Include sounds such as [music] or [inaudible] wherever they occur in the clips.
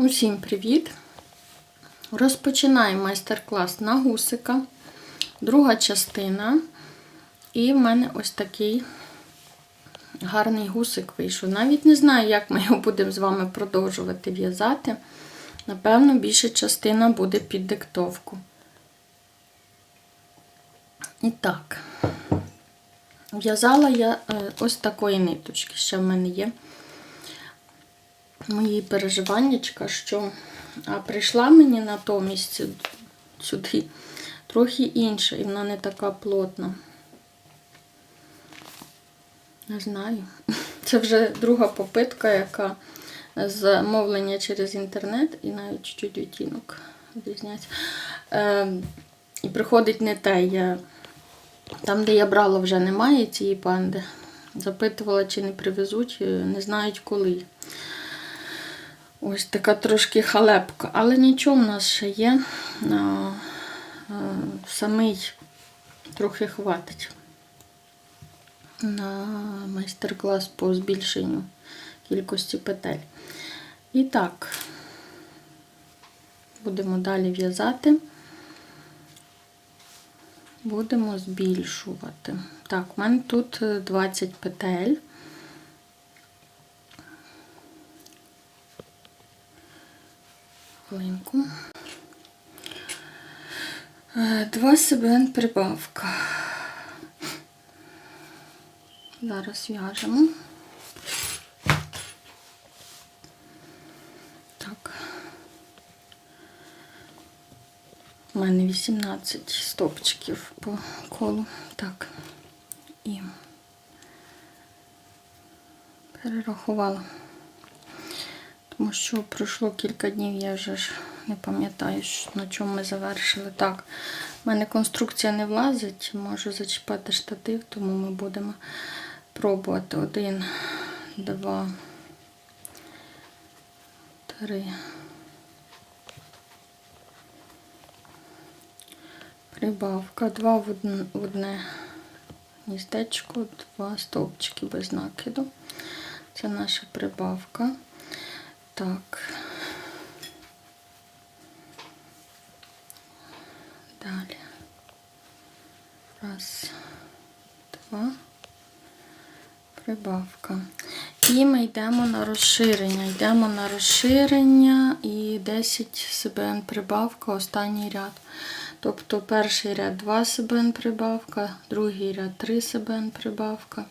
Усім привіт! Розпочинаємо майстер-клас на гусика. Друга частина. І в мене ось такий гарний гусик вийшов. Навіть не знаю, як ми його будемо з вами продовжувати в'язати. Напевно, більша частина буде під диктовку. І так, в'язала я е, ось такої ниточки, ще в мене є мої переживаннячка, що а прийшла мені натомість сюди трохи інша, і вона не така плотна. Не знаю. [laughs] Це вже друга попитка, яка замовлення через інтернет і навіть чуть-чуть відтінок відрізняється. Е, і приходить не те. Я... Там, де я брала, вже немає цієї панди. Запитувала, чи не привезуть, не знають коли. Ось така трошки халепка, але нічого в нас ще є. Самий трохи хватить на майстер-клас по збільшенню кількості петель. І так, будемо далі в'язати, будемо збільшувати. Так, у мене тут 20 петель. Хвилинку. Два СБН прибавка. Зараз в'яжемо. Так. У мене 18 стопчиків по колу. Так. І перерахувала. Тому що пройшло кілька днів, я вже ж не пам'ятаю, на чому ми завершили. Так, в мене конструкція не влазить, можу зачіпати штатив, тому ми будемо пробувати. Один, два, три. Прибавка, два в одне, гніздечко, два стовпчики без накиду. Це наша прибавка. Так. Далі. Раз, два, прибавка. І ми йдемо на розширення. Йдемо на розширення і 10 СБН прибавка, останній ряд. Тобто перший ряд 2 СБН прибавка, другий ряд 3 СБН прибавка.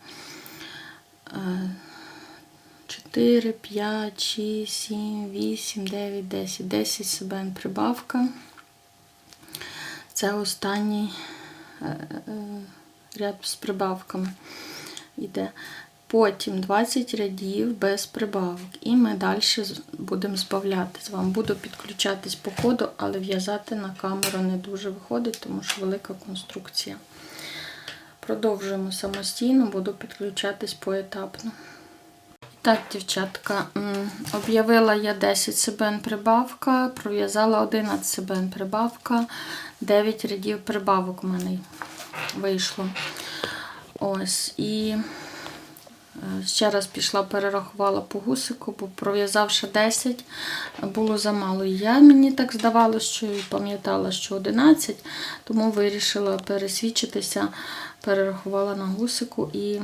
4, 5, 6, 7, 8, 9, 10, 10 СБН прибавка. Це останній е, е, ряд з прибавками йде. Потім 20 рядів без прибавок. І ми далі будемо збавляти з вами. Буду підключатись по ходу, але в'язати на камеру не дуже виходить, тому що велика конструкція. Продовжуємо самостійно, буду підключатись поетапно. Так, дівчатка, об'явила я 10 СБН прибавка, пров'язала 11 СБН прибавка, 9 рядів прибавок у мене вийшло. Ось, і е, ще раз пішла, перерахувала по гусику, бо пров'язавши 10, було замало. Я мені так здавалося, що пам'ятала, що 11, тому вирішила пересвідчитися, перерахувала на гусику і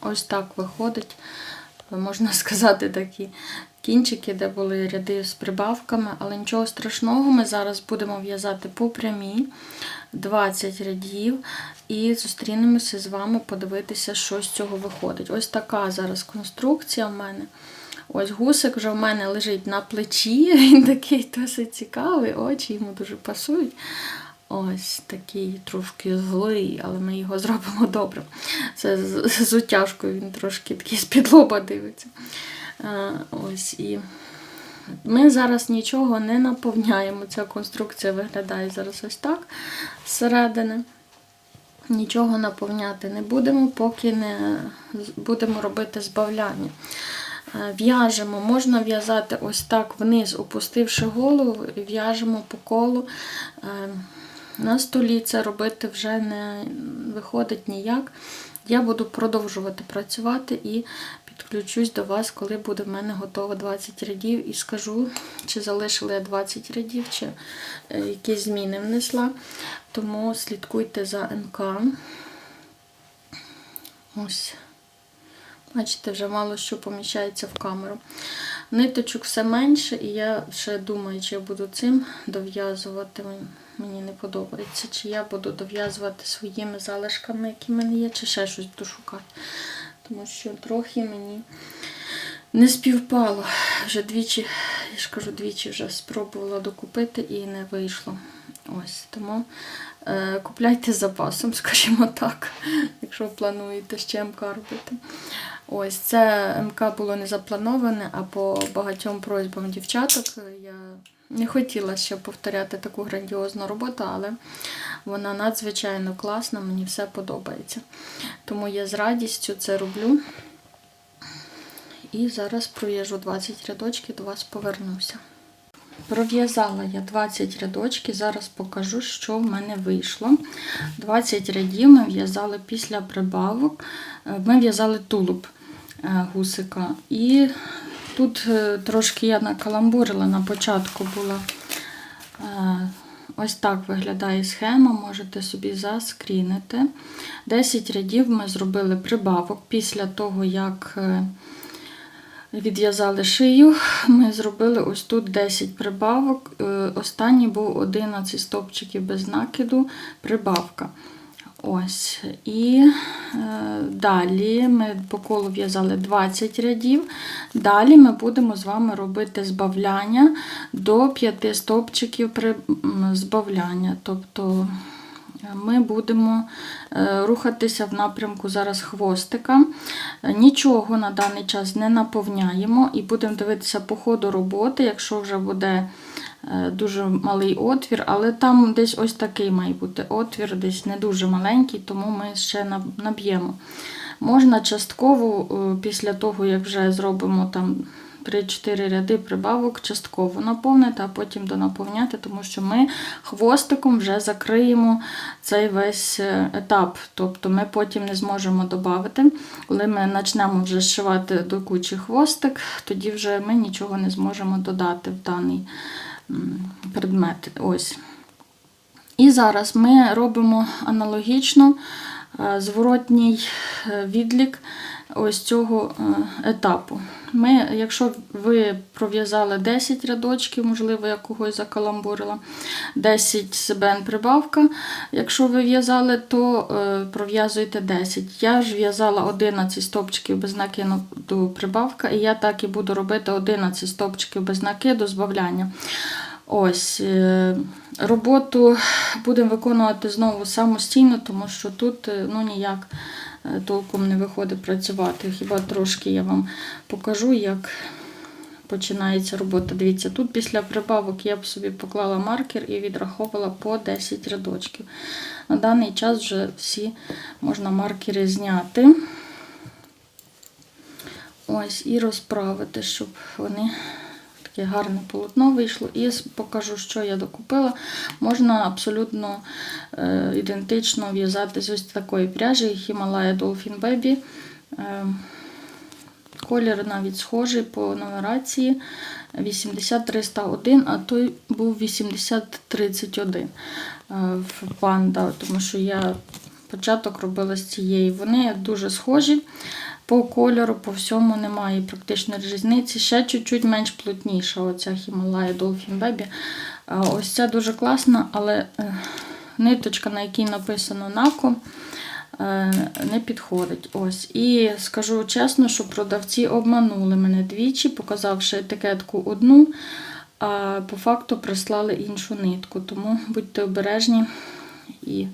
ось так виходить можна [laughs] сказати, такі кінчики, де були ряди з прибавками, але нічого страшного, ми зараз будемо в'язати по прямій 20 рядів і зустрінемося з вами подивитися, що з цього виходить. Ось така зараз конструкція в мене. Ось гусик вже в мене лежить на плечі, [laughs] він такий досить цікавий, очі йому дуже пасують. Ось такий трошки злий, але ми його [laughs] зробимо добре. Це з, утяжкою він трошки такий з-під лоба дивиться. А, ось і Ми зараз нічого не наповняємо. Ця конструкція виглядає зараз ось так зсередини. Нічого наповняти не будемо, поки не будемо робити збавляння. В'яжемо, можна в'язати ось так вниз, опустивши голову, в'яжемо по колу. На столі це робити вже не виходить ніяк. Я буду продовжувати працювати і підключусь до вас, коли буде в мене готово 20 рядів, і скажу, чи залишила я 20 рядів, чи е, якісь зміни внесла. Тому слідкуйте за МК. Ось. Бачите, вже мало що поміщається в камеру. Ниточок все менше, і я ще думаю, чи я буду цим дов'язувати. Мені не подобається. Чи я буду дов'язувати своїми залишками, які в мене є, чи ще щось буду шукати. Тому що трохи мені не співпало. Вже двічі, я ж кажу, двічі вже спробувала докупити і не вийшло. Ось тому е, купляйте запасом, [laughs] скажімо так, якщо плануєте ще МК робити. Ось це МК було не заплановане, а по багатьом просьбам дівчаток я не хотіла ще повторяти таку грандіозну роботу, але вона надзвичайно класна, мені все подобається. Тому я з радістю це роблю. І зараз проїжджу 20 рядочків, до вас повернуся. Пров'язала я 20 рядочків, зараз покажу, що в мене вийшло. 20 рядів ми в'язали після прибавок. Е, Ми в'язали тулуб е, гусика. І тут е, трошки я накаламбурила на початку була. Ось так виглядає схема, можете собі заскрінити. 10 рядів ми зробили прибавок після того, як відв'язали шию. Ми зробили ось тут 10 прибавок. Е, Останній був 11 стопчиків без накиду, прибавка. Ось. І е, далі ми по колу в'язали 20 рядів. Далі ми будемо з вами робити збавляння до 5 стопчиків при збавляння. Тобто ми будемо е, рухатися в напрямку зараз хвостика. Е, Нічого на даний час не наповняємо і будемо дивитися по ходу роботи, якщо вже буде е, дуже малий отвір, але там десь ось такий має бути отвір, десь не дуже маленький, тому ми ще наб'ємо. Можна частково, після того, як вже зробимо там 3-4 ряди прибавок, частково наповнити, а потім донаповняти, тому що ми хвостиком вже закриємо цей весь е, етап. Тобто ми потім не зможемо додати. Коли ми почнемо вже зшивати до кучі хвостик, тоді вже ми нічого не зможемо додати в даний предмет. Ось. І зараз ми робимо аналогічно е, зворотній е, відлік ось цього е, етапу. Ми, якщо ви пров'язали 10 рядочків, можливо, я когось закаламбурила, 10 себен прибавка. Якщо ви в'язали, то е, пров'язуйте 10. Я ж в'язала 11 стопчиків без накиду прибавка, і я так і буду робити 11 стопчиків без накиду збавляння. Ось, е, роботу будемо виконувати знову самостійно, тому що тут е, ну, ніяк е, толком не виходить працювати. Хіба трошки я вам покажу, як починається робота. Дивіться, тут після прибавок я б собі поклала маркер і відраховувала по 10 рядочків. На даний час вже всі можна маркери зняти. Ось, і розправити, щоб вони таке гарне полотно вийшло. І покажу, що я докупила. Можна абсолютно е, ідентично в'язати з ось такої пряжі Himalaya Dolphin Baby. Е, колір навіть схожий по нумерації 80301, а той був 8031 е, в панда, тому що я початок робила з цієї. Вони дуже схожі. По кольору, по всьому немає практично різниці. Ще чуть-чуть менш плотніша оця Himalaya Dolphin Baby. Ось ця дуже класна, але е, ниточка, на якій написано NACO, е, не підходить. Ось. І скажу чесно, що продавці обманули мене двічі, показавши етикетку одну, а по факту прислали іншу нитку. Тому будьте обережні і.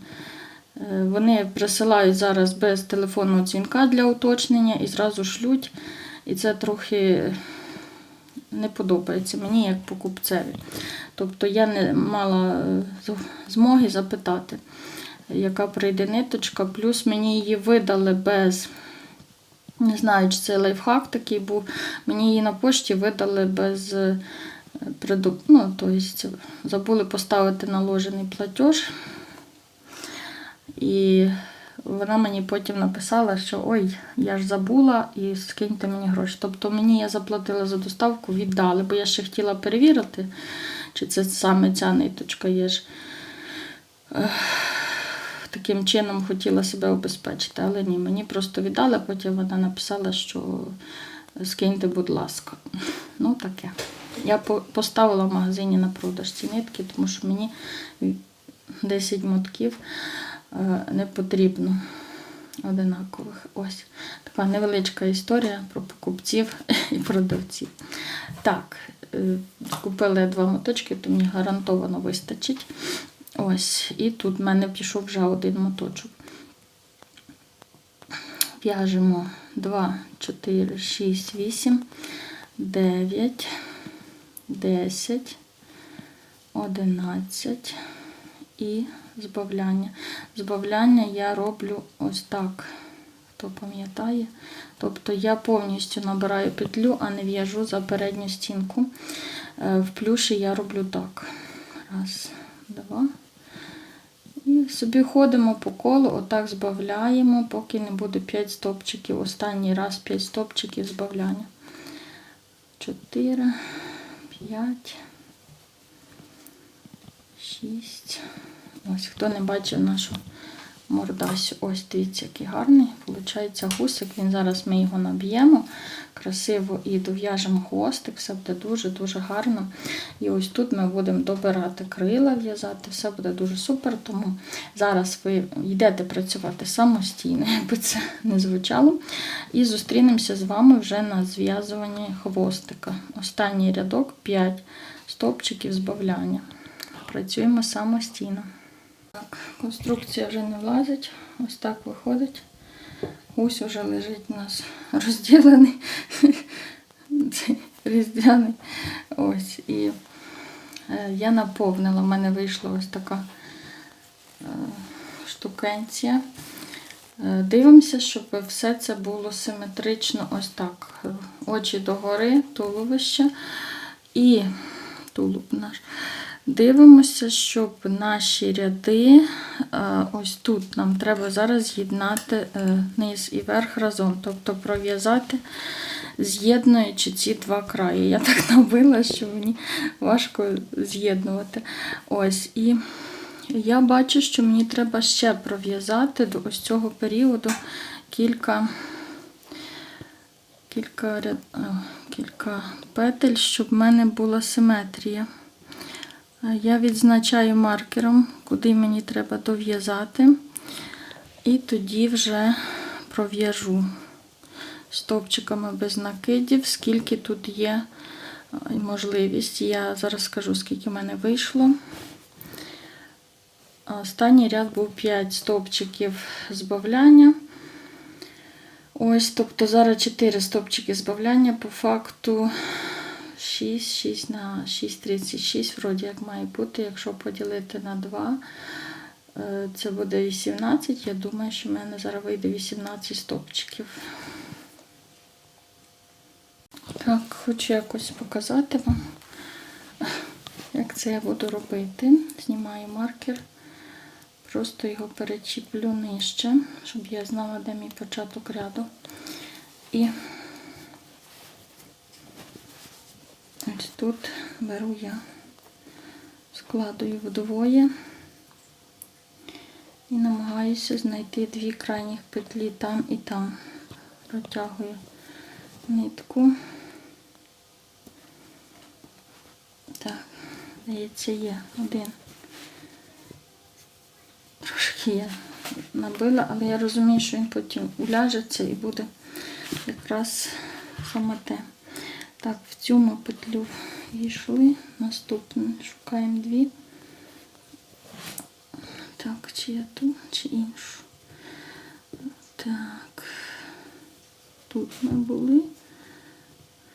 Е, Вони присилають зараз без телефонного дзвінка для уточнення і зразу шлють. І це трохи не подобається мені як покупцеві. Тобто я не мала е, змоги запитати, яка прийде ниточка. Плюс мені її видали без. Не знаю, чи це лайфхак такий був. Мені її на пошті видали без е, ну, тобто забули поставити наложений платеж. І вона мені потім написала, що ой, я ж забула і скиньте мені гроші. Тобто мені я заплатила за доставку, віддали, бо я ще хотіла перевірити, чи це саме ця ниточка є ж. Таким чином хотіла себе обезпечити, але ні, мені просто віддали, потім вона написала, що скиньте, будь ласка. Ну, таке. Я поставила в магазині на продаж ці нитки, тому що мені 10 мотків е, не потрібно одинакових. Ось така невеличка історія про покупців [laughs] і продавців. Так, е, купила я два моточки, то мені гарантовано вистачить. Ось, і тут в мене пішов вже один моточок. В'яжемо 2, 4, 6, 8, 9, 10, 11 і збавляння. Збавляння я роблю ось так, хто пам'ятає. Тобто я повністю набираю петлю, а не в'яжу за передню стінку. Е, В плюші я роблю так. Раз, два. І собі ходимо по колу, отак збавляємо, поки не буде 5 стопчиків. Останній раз 5 стопчиків збавляння. 4, 5, 6. Ось, хто не бачив нашу мордасю. Ось, дивіться, який гарний. Получається гусик. Він зараз ми його наб'ємо красиво і дов'яжемо хвостик. Все буде дуже-дуже гарно. І ось тут ми будемо добирати крила, в'язати. Все буде дуже супер. Тому зараз ви йдете працювати самостійно, [laughs] якби це не звучало. І зустрінемося з вами вже на зв'язуванні хвостика. Останній рядок 5 стопчиків збавляння. Працюємо самостійно. Так, конструкція вже не влазить. Ось так виходить. Гусь вже лежить у нас розділений. [laughs] Різдвяний. Ось. І е, я наповнила. У мене вийшла ось така е, штукенція. Е, Дивимося, щоб все це було симетрично ось так. Очі догори, туловище і тулуб наш. Дивимося, щоб наші ряди, е, ось тут нам треба зараз з'єднати е, низ і верх разом, тобто пров'язати, з'єднуючи ці два краї. Я так набила, що мені важко з'єднувати. Ось, і я бачу, що мені треба ще пров'язати до ось цього періоду кілька, кілька, е, кілька петель, щоб в мене була симетрія. Е, Я відзначаю маркером, куди мені треба дов'язати, і тоді вже пров'яжу стовпчиками без накидів, скільки тут є е, можливість. Я зараз скажу, скільки в мене вийшло. Останній ряд був 5 стовпчиків збавляння. Ось, тобто зараз 4 стовпчики збавляння по факту 6, 6 на 6,36, вроді як має бути, якщо поділити на 2, е, це буде 18. Я думаю, що в мене зараз вийде 18 стовпчиків. Так, хочу якось показати вам, як це я буду робити. Знімаю маркер, просто його перечіплю нижче, щоб я знала, де мій початок ряду. І Ось тут беру я, складую вдвоє і намагаюся знайти дві крайніх петлі там і там. Протягую нитку. Так, здається, є один. Трошки я набила, але я розумію, що він потім уляжеться і буде якраз саме те. Так, в ми петлю війшли. Наступне шукаємо дві. Так, чи я ту, чи іншу. Так. Тут ми були.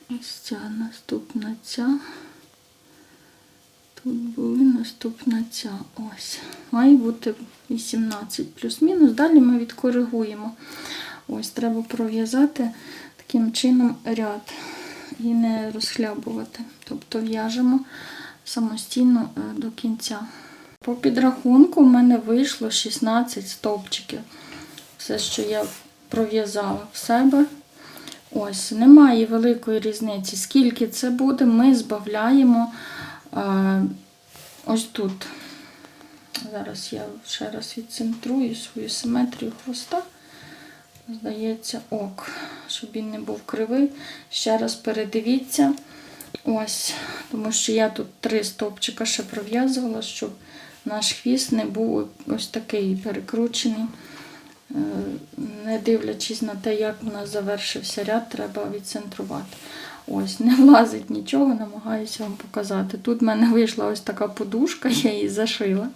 Ось ця наступна ця. Тут були наступна ця. Ось. Має бути 18 плюс-мінус. Далі ми відкоригуємо. Ось, треба пров'язати таким чином ряд і не розхлябувати. Тобто в'яжемо самостійно е, до кінця. По підрахунку в мене вийшло 16 стовпчиків. все, що я пров'язала в себе. Ось, немає великої різниці. Скільки це буде, ми збавляємо е, ось тут. Зараз я ще раз відцентрую свою симетрію хвоста. Здається, ок, щоб він не був кривий. Ще раз передивіться. Ось, тому що я тут три стовпчика ще пров'язувала, щоб наш хвіст не був ось такий перекручений. Е, Не дивлячись на те, як у нас завершився ряд, треба відцентрувати. Ось, не влазить нічого, намагаюся вам показати. Тут в мене вийшла ось така подушка, я її зашила.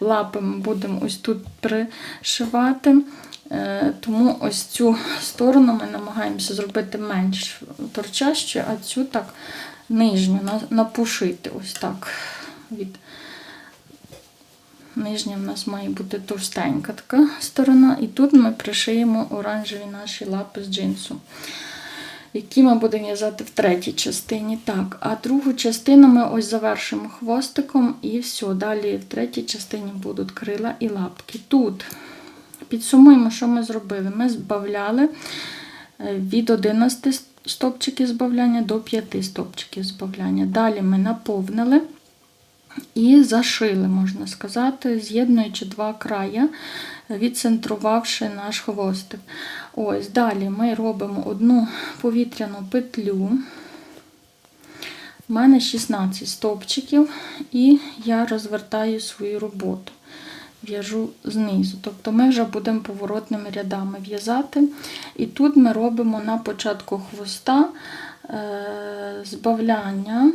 Лапи ми будемо ось тут пришивати. Е, Тому ось цю сторону ми намагаємося зробити менш торчащою, а цю так нижню напушити. Ось так. Від Нижня в нас має бути товстенька така сторона. І тут ми пришиємо оранжеві наші лапи з джинсу, які ми будемо в'язати в третій частині. Так, а другу частину ми ось завершимо хвостиком і все. Далі в третій частині будуть крила і лапки. Тут підсумуємо, що ми зробили. Ми збавляли е, від 11 стопчиків збавляння до 5 стопчиків збавляння. Далі ми наповнили і зашили, можна сказати, з'єднуючи два края, відцентрувавши наш хвостик. Ось, далі ми робимо одну повітряну петлю. У мене 16 стовпчиків, і я розвертаю свою роботу. В'яжу знизу. Тобто ми вже будемо поворотними рядами в'язати. І тут ми робимо на початку хвоста е, збавляння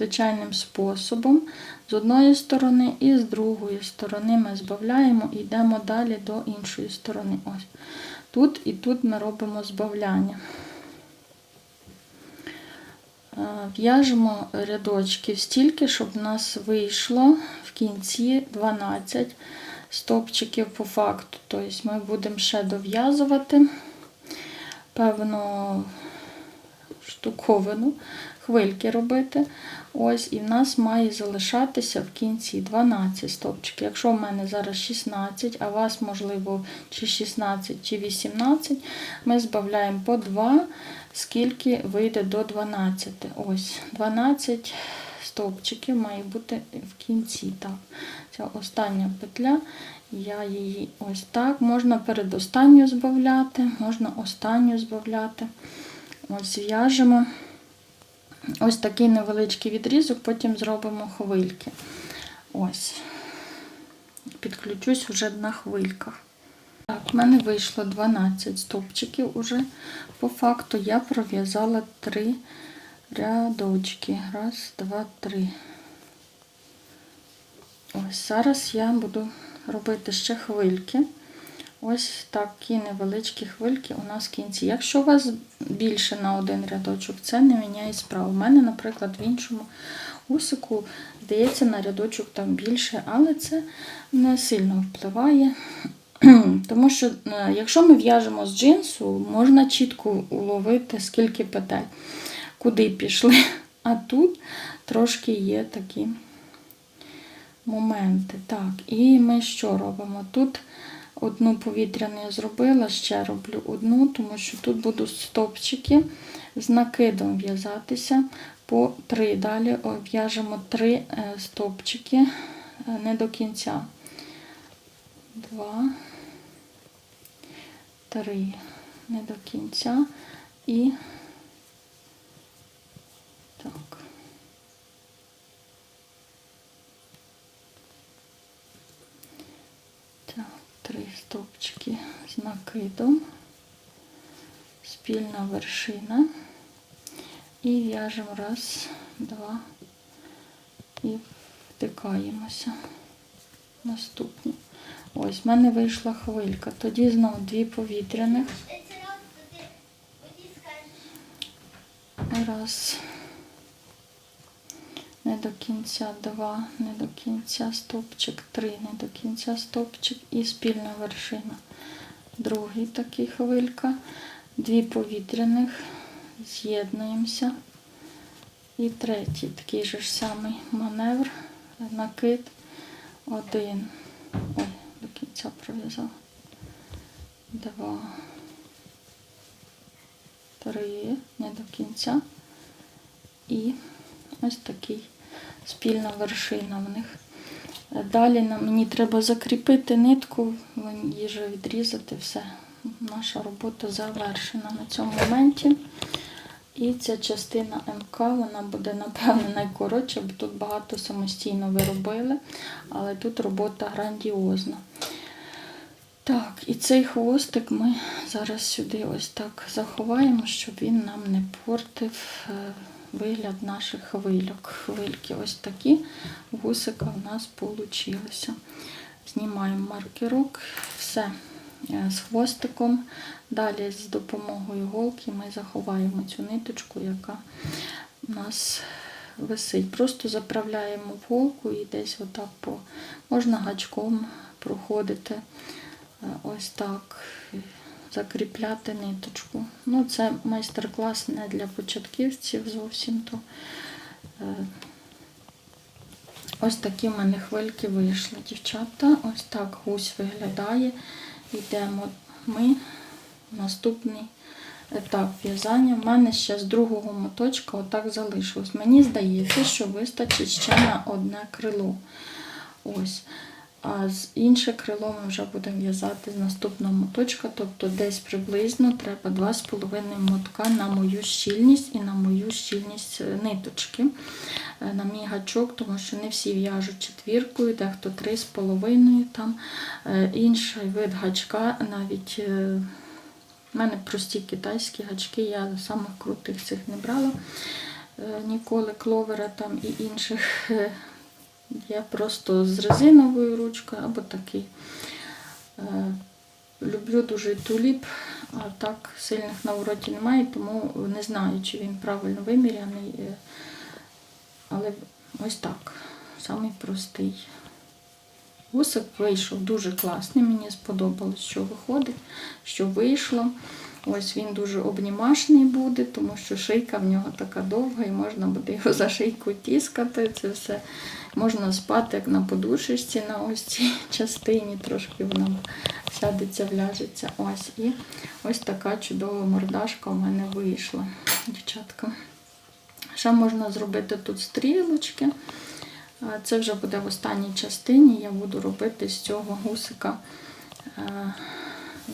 звичайним способом. З одної сторони і з другої сторони ми збавляємо і йдемо далі до іншої сторони. Ось. Тут і тут ми робимо збавляння. Е, В'яжемо рядочків стільки, щоб у нас вийшло в кінці 12 стопчиків по факту. Тобто ми будемо ще дов'язувати певну штуковину, хвильки робити. Ось, і в нас має залишатися в кінці 12 стопчиків. Якщо в мене зараз 16, а у вас, можливо, чи 16, чи 18, ми збавляємо по 2, скільки вийде до 12. Ось, 12 стовпчиків має бути в кінці. Так. Ця остання петля, я її ось так. Можна передостанню збавляти, можна останню збавляти. Ось в'яжемо. Ось такий невеличкий відрізок, потім зробимо хвильки. Ось. Підключусь вже на хвильках. Так, в мене вийшло 12 стовпчиків уже. По факту я пров'язала 3 рядочки. Раз, два, три. Ось зараз я буду робити ще хвильки. Ось такі невеличкі хвильки у нас в кінці. Якщо у вас більше на один рядочок, це не міняє справу. У мене, наприклад, в іншому усику, здається, на рядочок там більше, але це не сильно впливає. [clears throat] Тому що, е, якщо ми в'яжемо з джинсу, можна чітко уловити, скільки петель, куди пішли. [laughs] А тут трошки є такі моменти. Так, і ми що робимо? Тут одну повітряну я зробила, ще роблю одну, тому що тут будуть стопчики з накидом в'язатися по три. Далі в'яжемо три е, стопчики е, не до кінця. Два, три, не до кінця і так. Так, три стовпчики з накидом, спільна вершина. І в'яжемо раз, два і втикаємося. Наступні. Ось, в мене вийшла хвилька. Тоді знову дві повітряних. Раз. Не до кінця два, не до кінця стопчик, три, не до кінця стопчик і спільна вершина. Другий такий хвилька. Дві повітряних. З'єднуємося. І третій такий же ж самий маневр, накид. Один. Ой, до кінця пров'язала. два, три, не до кінця. І ось такий спільна вершина в них. Далі нам, мені треба закріпити нитку, її вже відрізати, все. Наша робота завершена на цьому моменті. І ця частина МК, вона буде, напевно, найкоротша, бо тут багато самостійно виробили, але тут робота грандіозна. Так, і цей хвостик ми зараз сюди ось так заховаємо, щоб він нам не портив е, вигляд наших хвильок. Хвильки ось такі гусика в нас получилися. Знімаємо маркерок, все е, з хвостиком. Далі з допомогою голки ми заховаємо цю ниточку, яка у нас висить. Просто заправляємо в голку і десь отак по можна гачком проходити. Е, Ось так закріпляти ниточку. Ну, це майстер-клас не для початківців зовсім то. е, Ось такі в мене хвильки вийшли, дівчата. Ось так гусь виглядає. Йдемо ми наступний етап в'язання. У мене ще з другого моточка отак залишилось. Мені здається, що вистачить ще на одне крило. Ось. А з інше крило ми вже будемо в'язати з наступного моточка, тобто десь приблизно треба 2,5 мотка на мою щільність і на мою щільність е, ниточки, е, на мій гачок, тому що не всі в'яжуть четвіркою, дехто 3,5 там. Е, Інший вид гачка навіть. У мене прості китайські гачки, я самих крутих цих не брала ніколи кловера там і інших. Я просто з резиновою ручкою або такий. Е, Люблю дуже туліп, а так сильних на уроті немає, тому не знаю, чи він правильно виміряний. е, Але ось так, самий простий. Гусик вийшов дуже класний, мені сподобалось, що виходить, що вийшло. Ось він дуже обнімашний буде, тому що шийка в нього така довга, і можна буде його за шийку тіскати. Це все можна спати як на подушечці на ось цій [laughs] частині, трошки вона сядеться, вляжеться. Ось. І ось така чудова мордашка у мене вийшла, дівчатка. Ще можна зробити тут стрілочки. Це вже буде в останній частині. Я буду робити з цього гусика е,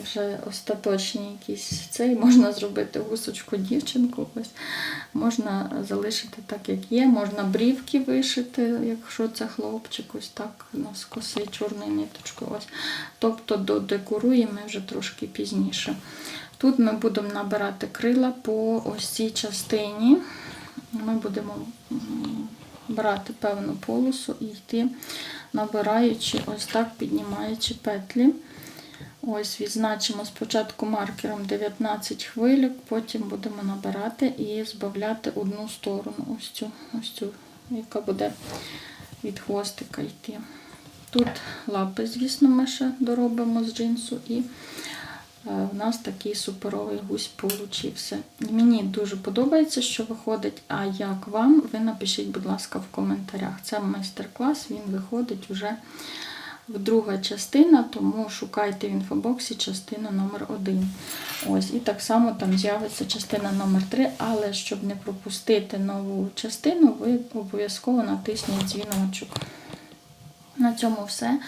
вже остаточні якісь цей. Можна зробити гусочку дівчинку. Ось. Можна залишити так, як є. Можна брівки вишити, якщо це хлопчик, ось так з коси чорною ниточкою. Ось. Тобто додекоруємо вже трошки пізніше. Тут ми будемо набирати крила по ось цій частині. Ми будемо брати певну полосу і йти, набираючи, ось так піднімаючи петлі. Ось відзначимо спочатку маркером 19 хвилюк, потім будемо набирати і збавляти одну сторону, ось цю, ось цю, яка буде від хвостика йти. Тут лапи, звісно, ми ще доробимо з джинсу, і е, в нас такий суперовий гусь получився. Мені дуже подобається, що виходить. А як вам? Ви напишіть, будь ласка, в коментарях. Це майстер-клас, він виходить вже в друга частина, тому шукайте в інфобоксі частину номер 1 Ось, і так само там з'явиться частина номер 3 але щоб не пропустити нову частину, ви обов'язково натисніть дзвіночок. На цьому все.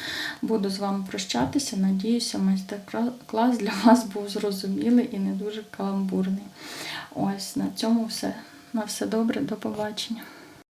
Буду з вами прощатися. Надіюся, майстер-клас для вас був зрозумілий і не дуже каламбурний. Ось на цьому все. На все добре, до побачення.